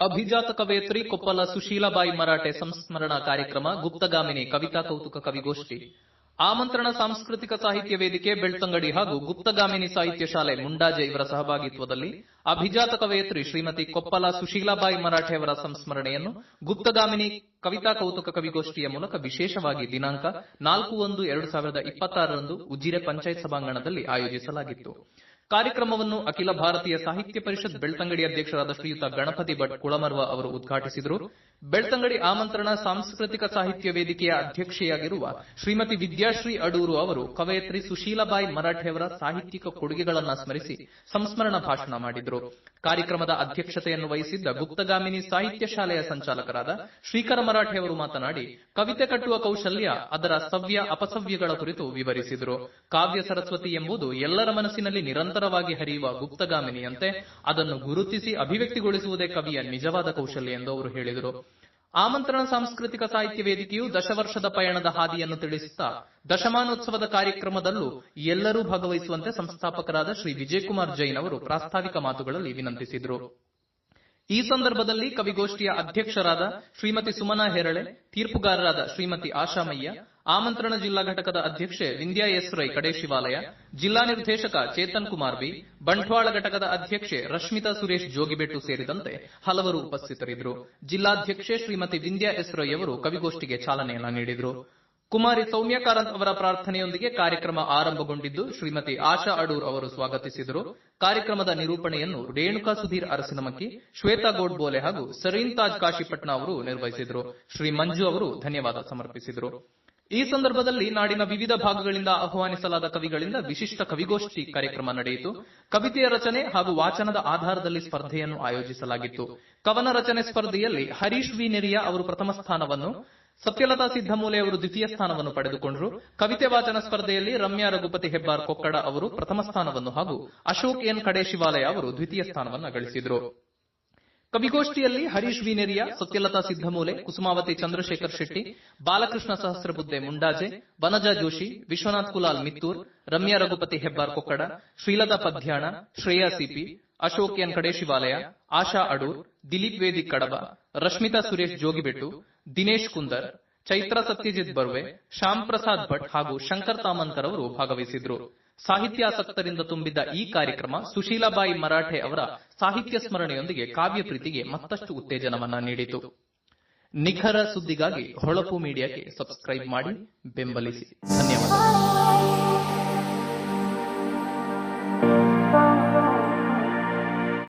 ಅಭಿಜಾತ ಕವಯತ್ರಿ ಕೊಪ್ಪಲ ಸುಶೀಲಾಬಾಯಿ ಮರಾಠೆ ಸಂಸ್ಮರಣಾ ಕಾರ್ಯಕ್ರಮ ಗುಪ್ತಗಾಮಿನಿ ಕವಿತಾ ಕೌತುಕ ಕವಿಗೋಷ್ಠಿ. ಆಮಂತ್ರಣ ಸಾಂಸ್ಕೃತಿಕ ಸಾಹಿತ್ಯ ವೇದಿಕೆ ಬೆಳ್ತಂಗಡಿ ಹಾಗೂ ಗುಪ್ತಗಾಮಿನಿ ಸಾಹಿತ್ಯ ಶಾಲೆ ಮುಂಡಾಜೆ ಇವರ ಸಹಭಾಗಿತ್ವದಲ್ಲಿ ಅಭಿಜಾತ ಕವಯತ್ರಿ ಶ್ರೀಮತಿ ಕೊಪ್ಪಲ ಸುಶೀಲಾಬಾಯಿ ಮರಾಠೆ ಅವರ ಸಂಸ್ಮರಣೆಯನ್ನು ಗುಪ್ತಗಾಮಿನಿ ಕವಿತಾ ಕೌತುಕ ಕವಿಗೋಷ್ಠಿಯ ಮೂಲಕ ವಿಶೇಷವಾಗಿ ದಿನಾಂಕ ನಾಲ್ಕು ಒಂದು ಎರಡು ಸಾವಿರದ ಇಪ್ಪತ್ತಾರರಂದು ಉಜಿರೆ ಪಂಚಾಯತ್ ಸಭಾಂಗಣದಲ್ಲಿ ಆಯೋಜಿಸಲಾಗಿತ್ತು. ಕಾರ್ಯಕ್ರಮವನ್ನು ಅಖಿಲ ಭಾರತೀಯ ಸಾಹಿತ್ಯ ಪರಿಷತ್ ಬೆಳ್ತಂಗಡಿ ಅಧ್ಯಕ್ಷರಾದ ಶ್ರೀಯುತ ಗಣಪತಿ ಭಟ್ ಕುಳಮರ್ವ ಅವರು ಉದ್ಘಾಟಿಸಿದರು. ಬೆಳ್ತಂಗಡಿ ಆಮಂತ್ರಣ ಸಾಂಸ್ಕೃತಿಕ ಸಾಹಿತ್ಯ ವೇದಿಕೆಯ ಅಧ್ಯಕ್ಷೆಯಾಗಿರುವ ಶ್ರೀಮತಿ ವಿದ್ಯಾಶ್ರೀ ಅಡೂರು ಅವರು ಕವಯತ್ರಿ ಸುಶೀಲಾಬಾಯಿ ಮರಾಠೆ ಅವರ ಸಾಹಿತ್ಯಿಕ ಕೊಡುಗೆಗಳನ್ನು ಸ್ಮರಿಸಿ ಸಂಸ್ಮರಣ ಭಾಷಣ ಮಾಡಿದರು. ಕಾರ್ಯಕ್ರಮದ ಅಧ್ಯಕ್ಷತೆಯನ್ನು ವಹಿಸಿದ್ದ ಗುಪ್ತಗಾಮಿನಿ ಸಾಹಿತ್ಯ ಶಾಲೆಯ ಸಂಚಾಲಕರಾದ ಶ್ರೀಕರ ಮರಾಠೆ ಅವರು ಮಾತನಾಡಿ, ಕವಿತೆ ಕಟ್ಟುವ ಕೌಶಲ್ಯ ಅದರ ಸವ್ಯ ಅಪಸವ್ಯಗಳ ಕುರಿತು ವಿವರಿಸಿದರು. ಕಾವ್ಯ ಸರಸ್ವತಿ ಎಂಬುದು ಎಲ್ಲರ ಮನಸ್ಸಿನಲ್ಲಿ ನಿರಂತರವಾಗಿ ಹರಿಯುವ ಗುಪ್ತಗಾಮಿನಿಯಂತೆ ಅದನ್ನು ಗುರುತಿಸಿ ಅಭಿವ್ಯಕ್ತಿಗೊಳಿಸುವುದೇ ಕವಿಯ ನಿಜವಾದ ಕೌಶಲ್ಯ ಎಂದು ಅವರು ಹೇಳಿದರು. ಆಮಂತ್ರಣ ಸಾಂಸ್ಕೃತಿಕ ಸಾಹಿತ್ಯ ವೇದಿಕೆಯು ದಶವರ್ಷದ ಪಯಣದ ಹಾದಿಯನ್ನು ತಿಳಿಸುತ್ತಾ, ದಶಮಾನೋತ್ಸವದ ಕಾರ್ಯಕ್ರಮದಲ್ಲೂ ಎಲ್ಲರೂ ಭಾಗವಹಿಸುವಂತೆ ಸಂಸ್ಥಾಪಕರಾದ ಶ್ರೀ ವಿಜಯಕುಮಾರ್ ಜೈನ್ ಅವರು ಪ್ರಾಸ್ತಾವಿಕ ಮಾತುಗಳಲ್ಲಿ ವಿನಂತಿಸಿದರು. ಈ ಸಂದರ್ಭದಲ್ಲಿ ಕವಿಗೋಷ್ಠಿಯ ಅಧ್ಯಕ್ಷರಾದ ಶ್ರೀಮತಿ ಸುಮನಾ ಹೆರಳೆ, ತೀರ್ಪುಗಾರರಾದ ಶ್ರೀಮತಿ ಆಶಾಮಯ್ಯ, ಆಮಂತ್ರಣ ಜಿಲ್ಲಾ ಘಟಕದ ಅಧ್ಯಕ್ಷೆ ವಿಂದ್ಯಾ ಎಸ್ ರೈ ಕಡೆ ಶಿವಾಲಯ, ಜಿಲ್ಲಾ ನಿರ್ದೇಶಕ ಚೇತನ್ ಕುಮಾರ್ ಬಿ, ಬಂಟ್ವಾಳ ಘಟಕದ ಅಧ್ಯಕ್ಷೆ ರಶ್ಮಿತಾ ಸುರೇಶ್ ಜೋಗಿಬೆಟ್ಟು ಸೇರಿದಂತೆ ಹಲವರು ಉಪಸ್ಥಿತರಿದ್ದರು. ಜಿಲ್ಲಾಧ್ಯಕ್ಷೆ ಶ್ರೀಮತಿ ವಿಂದ್ಯಾ ಎಸ್ ರೈ ಅವರು ಕವಿಗೋಷ್ಠಿಗೆ ಚಾಲನೆಯನ್ನ ನೀಡಿದರು. ಕುಮಾರಿ ಸೌಮ್ಯ ಕಾರಂತ್ ಅವರ ಪ್ರಾರ್ಥನೆಯೊಂದಿಗೆ ಕಾರ್ಯಕ್ರಮ ಆರಂಭಗೊಂಡಿದ್ದು ಶ್ರೀಮತಿ ಆಶಾ ಅಡೂರ್ ಅವರು ಸ್ವಾಗತಿಸಿದರು. ಕಾರ್ಯಕ್ರಮದ ನಿರೂಪಣೆಯನ್ನು ರೇಣುಕಾ ಸುಧೀರ್ ಅರಸಿನಮಕ್ಕಿ, ಶ್ವೇತಾ ಗೋಡ್ಬೋಲೆ ಹಾಗೂ ಸರೀನ್ ತಾಜ್ ಕಾಶಿಪಟ್ನ ಅವರು ನಿರ್ವಹಿಸಿದರು. ಶ್ರೀ ಮಂಜು ಅವರು ಧನ್ಯವಾದ ಸಮರ್ಪಿಸಿದರು. ಈ ಸಂದರ್ಭದಲ್ಲಿ ನಾಡಿನ ವಿವಿಧ ಭಾಗಗಳಿಂದ ಆಹ್ವಾನಿಸಲಾದ ಕವಿಗಳಿಂದ ವಿಶಿಷ್ಟ ಕವಿಗೋಷ್ಠಿ ಕಾರ್ಯಕ್ರಮ ನಡೆಯಿತು. ಕವಿತೆಯ ರಚನೆ ಹಾಗೂ ವಾಚನದ ಆಧಾರದಲ್ಲಿ ಸ್ಪರ್ಧೆಯನ್ನು ಆಯೋಜಿಸಲಾಗಿತ್ತು. ಕವನ ರಚನೆ ಸ್ಪರ್ಧೆಯಲ್ಲಿ ಹರೀಶ್ ವಿ. ನೆರಿಯ ಅವರು ಪ್ರಥಮ ಸ್ಥಾನವನ್ನು ಸತ್ಯಲತಾ ಸಿದ್ದಮೂಲೆ ಅವರು ದ್ವಿತೀಯ ಸ್ಥಾನವನ್ನು ಪಡೆದುಕೊಂಡರು. ಕವಿತೆ ವಾಚನ ಸ್ಪರ್ಧೆಯಲ್ಲಿ ರಮ್ಯಾ ರಘುಪತಿ ಹೆಬ್ಬಾರ್ ಕೊಕ್ಕಡ ಅವರು ಪ್ರಥಮ ಸ್ಥಾನವನ್ನು ಹಾಗೂ ಅಶೋಕ್ ಎನ್ ಕಡೆ ಶಿವಾಲಯ ಅವರು ದ್ವಿತೀಯ ಸ್ಥಾನವನ್ನು ಗಳಿಸಿದರು ಕವಿಗೋಷ್ಠಿಯಲ್ಲಿ ಹರೀಶ್ ವಿನೇರಿಯ ಸತ್ಯಲತಾ ಸಿದ್ದಮೂಲೆ ಕುಸುಮಾವತಿ ಚಂದ್ರಶೇಖರ್ ಶೆಟ್ಟಿ, ಬಾಲಕೃಷ್ಣ ಸಹಸ್ರಬುದ್ದೆ ಮುಂಡಾಜೆ, ವನಜಾ ಜೋಶಿ, ವಿಶ್ವನಾಥ್ ಕುಲಾಲ್ ಮಿತ್ತೂರ್, ರಮ್ಯಾ ರಘುಪತಿ ಹೆಬ್ಬಾರ್ ಕೊಕ್ಕಡ, ಶ್ರೀಲತಾ ಪದ್ಯಾಣ, ಶ್ರೇಯಾ ಸಿಪಿ ಅಶೋಕ್ ಎನ್ ಕಡೆ ಶಿವಾಲಯ, ಆಶಾ ಅಡೂರ್, ದಿಲೀಪ್ ವೇದಿಕ್ ಕಡಬ, ರಶ್ಮಿತಾ ಸುರೇಶ್ ಜೋಗಿಬೆಟ್ಟು ದಿನೇಶ್ ಕುಂದರ್, ಚೈತ್ರ ಸತ್ಯಜಿತ್ ಬರ್ವೆ, ಶ್ಯಾಮ್ ಪ್ರಸಾದ್ ಭಟ್ ಹಾಗೂ ಶಂಕರ್ ತಾಮಂತರವರು ಅವರು ಭಾಗವಹಿಸಿದ್ರು. ಸಾಹಿತ್ಯಾಸಕ್ತರಿಂದ ತುಂಬಿದ್ದ ಈ ಕಾರ್ಯಕ್ರಮ ಸುಶೀಲಾಬಾಯಿ ಮರಾಠೆ ಅವರ ಸಾಹಿತ್ಯ ಸ್ಮರಣೆಯೊಂದಿಗೆ ಕಾವ್ಯ ಪ್ರೀತಿಗೆ ಮತ್ತಷ್ಟು ಉತ್ತೇಜನವನ್ನ ನೀಡಿತು. ನಿಖರ ಸುದ್ದಿಗಾಗಿ ಹೊಳಪು ಮೀಡಿಯಾಕ್ಕೆ ಸಬ್ಸ್ಕ್ರೈಬ್ ಮಾಡಿ ಬೆಂಬಲಿಸಿ. ಧನ್ಯವಾದ